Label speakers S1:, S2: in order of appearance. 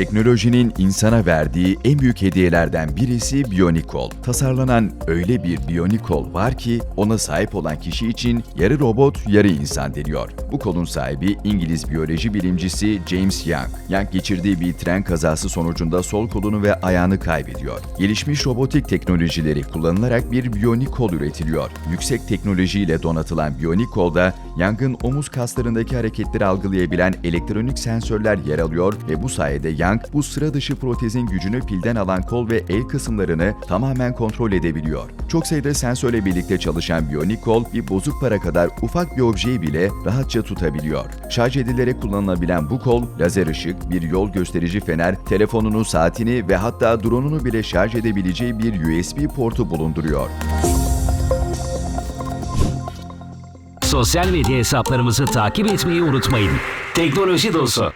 S1: Teknolojinin insana verdiği en büyük hediyelerden birisi Bionic Kol. Tasarlanan öyle bir Bionic Kol var ki ona sahip olan kişi için yarı robot, yarı insan deniyor. Bu kolun sahibi İngiliz biyoloji bilimcisi James Young. Young geçirdiği bir tren kazası sonucunda sol kolunu ve ayağını kaybediyor. Gelişmiş robotik teknolojileri kullanılarak bir Bionic Kol üretiliyor. Yüksek teknolojiyle donatılan Kol'da Young'ın omuz kaslarındaki hareketleri algılayabilen elektronik sensörler yer alıyor ve bu sayede Young bu sıra dışı protezin gücünü pilden alan kol ve el kısımlarını tamamen kontrol edebiliyor. Çok sayıda sensörle birlikte çalışan Bionic Kol bir bozuk para kadar ufak bir objeyi bile rahatça tutabiliyor. Şarj edilerek kullanılabilen bu kol lazer ışık, bir yol gösterici fener, telefonunu, saatini ve hatta drone'unu bile şarj edebileceği bir USB portu bulunduruyor.
S2: Sosyal medya hesaplarımızı takip etmeyi unutmayın. Teknoloji Dostu